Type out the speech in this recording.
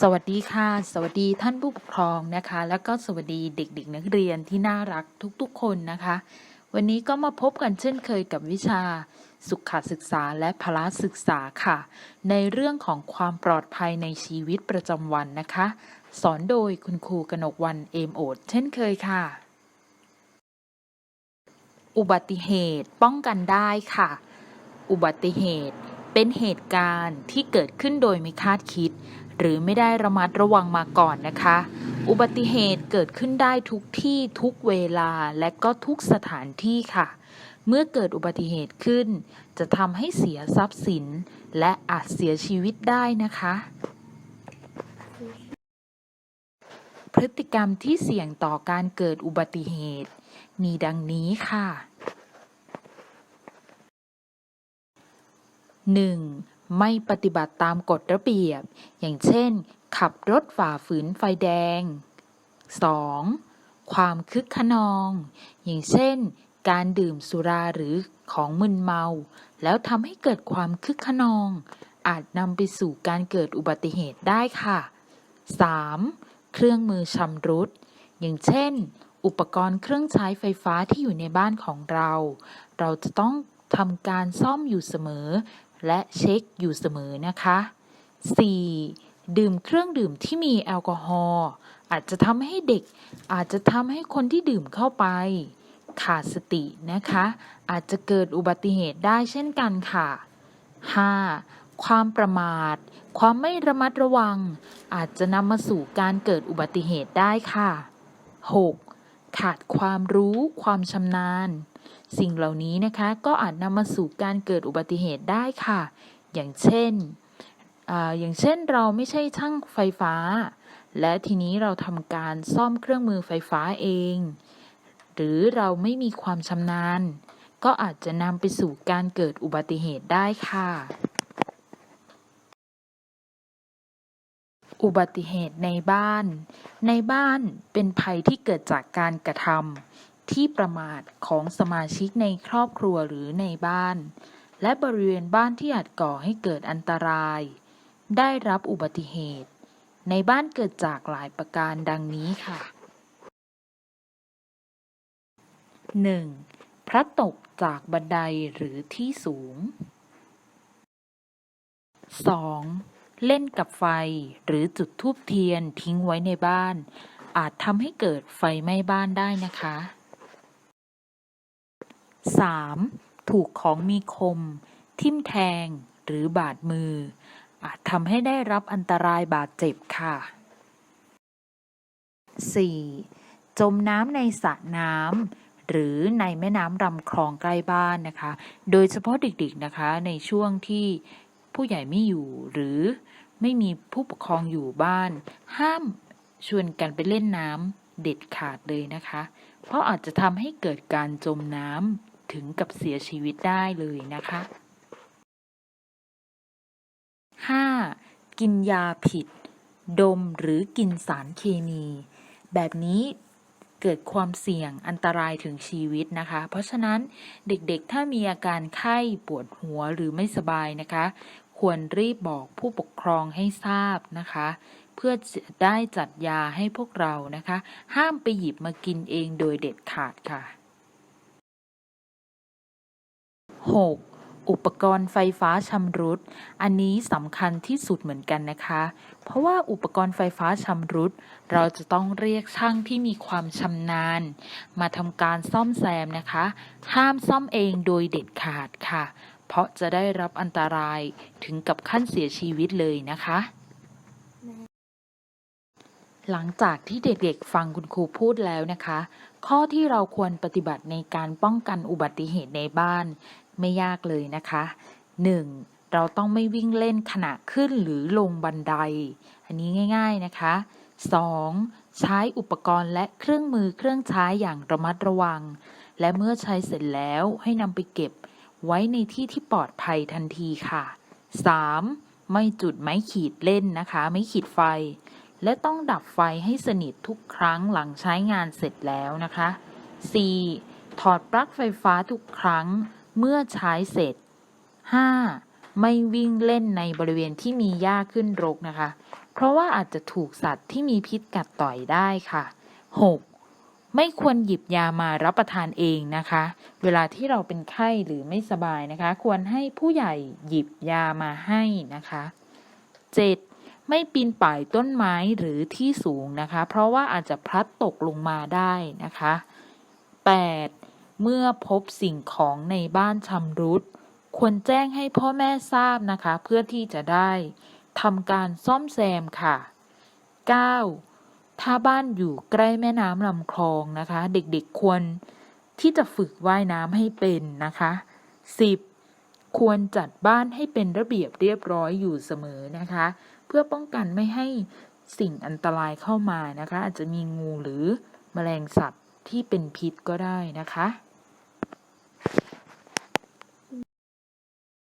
สวัสดีค่ะ สวัสดีท่านผู้ปกครองนะคะ แล้วก็สวัสดีเด็กๆ นักเรียนที่น่ารักทุกๆ คนนะคะ วันนี้ก็มาพบกันเช่นเคยกับวิชาสุขศึกษาและพละศึกษาค่ะ ในเรื่องของความปลอดภัยในชีวิตประจำวันนะคะ สอนโดยคุณครูกนกวันเอมโอดเช่นเคยค่ะ อุบัติเหตุป้องกันได้ค่ะ อุบัติเหตุ เป็นเหตุการณ์ที่เกิดขึ้นโดยไม่คาดคิด หรือไม่ได้ระมัดระวังมาก่อนนะคะ อุบัติเหตุเกิดขึ้นได้ทุกที่ทุกเวลาและก็ทุกสถานที่ค่ะ เมื่อเกิดอุบัติเหตุขึ้น จะทำให้เสียทรัพย์สิน และอาจเสียชีวิตได้นะคะ พฤติกรรมที่เสี่ยงต่อการเกิดอุบัติเหตุ มีดังนี้ค่ะ 1. ไม่ปฏิบัติตามกฎระเบียบ อย่างเช่น ขับรถฝ่าฝืนไฟแดง 2. ความคึกขนอง อย่างเช่น การดื่มสุราหรือของมึนเมา แล้วทำให้เกิดความคึกขนอง อาจนำไปสู่การเกิดอุบัติเหตุได้ค่ะ 3. เครื่องมือชำรุด อย่างเช่น อุปกรณ์เครื่องใช้ไฟฟ้าที่อยู่ในบ้านของเรา เราจะต้องทำการซ่อมอยู่เสมอ และเช็คอยู่เสมอนะคะ 4. ดื่มเครื่องดื่มที่มีแอลกอฮอล์อาจจะทำให้เด็ก อาจจะทำให้คนที่ดื่มเข้าไป ขาดสตินะคะ อาจจะเกิดอุบัติเหตุได้เช่นกันค่ะ 5. ความประมาท ความไม่ระมัดระวัง อาจจะนำมาสู่การเกิดอุบัติเหตุได้ค่ะ 6. ขาดความรู้ ความชำนาญ สิ่งเหล่านี้นะคะก็อาจนำมาสู่การเกิดอุบัติเหตุได้ค่ะ อย่างเช่นออย่างเช่นเราไม่ใช่ช่างไฟฟ้า และทีนี้เราทำการซ่อมเครื่องมือไฟฟ้าเอง หรือเราไม่มีความชำนาญ ก็อาจจะนำไปสู่การเกิดอุบัติเหตุได้ค่ะ อุบัติเหตุในบ้าน ในบ้านเป็นภัยที่เกิดจากการกระทำ ที่ประมาทของสมาชิกในครอบครัวหรือในบ้าน และบริเวณบ้านที่อาจก่อให้เกิดอันตราย ได้รับอุบัติเหตุ ในบ้านเกิดจากหลายประการดังนี้ค่ะ 1. พระตกจากบันไดหรือที่สูง 2. เล่นกับไฟหรือจุดทูบเทียนทิ้งไว้ในบ้าน อาจทำให้เกิดไฟไหม้บ้านได้นะคะ 3. ถูกของมีคม ทิ่มแทง หรือบาดมือ อาจทำให้ได้รับอันตรายบาดเจ็บค่ะ 4. จมน้ำในสระน้ำหรือในแม่น้ำลำคลองใกล้บ้านนะคะ โดยเฉพาะเด็กๆนะคะในช่วงที่ผู้ใหญ่ไม่อยู่หรือไม่มีผู้ปกครองอยู่บ้าน ห้ามชวนกันไปเล่นน้ำเด็ดขาดเลยนะคะ เพราะอาจจะทำให้เกิดการจมน้ำ ถึงกับเสียชีวิตได้เลยนะคะ 5. กินยาผิด ดมหรือกินสารเคมี แบบนี้เกิดความเสี่ยงอันตรายถึงชีวิตนะคะ เพราะฉะนั้นเด็กๆ ถ้ามีอาการไข้ปวดหัวหรือไม่สบายนะคะ ควรรีบบอกผู้ปกครองให้ทราบนะคะ เพื่อจะได้จัดยาให้พวกเรานะคะ ห้ามไปหยิบมากินเองโดยเด็ดขาดค่ะ 6. อุปกรณ์ไฟฟ้าชำรุด อันนี้สำคัญที่สุดเหมือนกันนะคะ เพราะว่าอุปกรณ์ไฟฟ้าชำรุด เราจะต้องเรียกช่างที่มีความชำนาญ มาทำการซ่อมแซมนะคะ ห้ามซ่อมเองโดยเด็ดขาดค่ะ เพราะจะได้รับอันตรายถึงกับขั้นเสียชีวิตเลยนะคะ หลังจากที่เด็กๆฟังคุณครูพูดแล้วนะคะข้อที่เราควรปฏิบัติในการป้องกันอุบัติเหตุในบ้าน ไม่ยากเลยนะคะ 1. เราต้องไม่วิ่งเล่นขณะขึ้นหรือลงบันได อันนี้ง่าย ๆนะคะ 2. ใช้อุปกรณ์และเครื่องมือเครื่องใช้อย่างระมัดระวัง และเมื่อใช้เสร็จแล้วให้นำไปเก็บ ไว้ในที่ที่ปลอดภัยทันทีค่ะ 3. ไม่จุดไม้ขีดเล่นนะคะ ไม่ขีดไฟ และต้องดับไฟให้สนิททุกครั้งหลังใช้งานเสร็จแล้วนะคะ 4. ถอดปลั๊กไฟฟ้าทุกครั้ง เมื่อใช้เสร็จ 5. ไม่วิ่งเล่นในบริเวณที่มีหญ้าขึ้นรกนะคะ เพราะว่าอาจจะถูกสัตว์ที่มีพิษกัดต่อยได้ค่ะ 6. ไม่ควรหยิบยามารับประทานเองนะคะ เวลาที่เราเป็นไข้หรือไม่สบายนะคะ ควรให้ผู้ใหญ่หยิบยามาให้นะคะ 7. ไม่ปีนป่ายต้นไม้หรือที่สูงนะคะ เพราะว่าอาจจะพลัดตกลงมาได้นะคะ 8. เมื่อพบสิ่งของในบ้านชำรุด ควรแจ้งให้พ่อแม่ทราบนะคะ เพื่อที่จะได้ทำการซ่อมแซมค่ะ 9. ถ้าบ้านอยู่ใกล้แม่น้ำลำคลองนะคะ เด็กๆควรที่จะฝึกว่ายน้ำให้เป็นนะคะ 10. ควรจัดบ้านให้เป็นระเบียบเรียบร้อยอยู่เสมอนะคะ เพื่อป้องกันไม่ให้สิ่งอันตรายเข้ามานะคะ อาจจะมีงูหรือแมลงสัตว์ที่เป็นพิษก็ได้นะคะ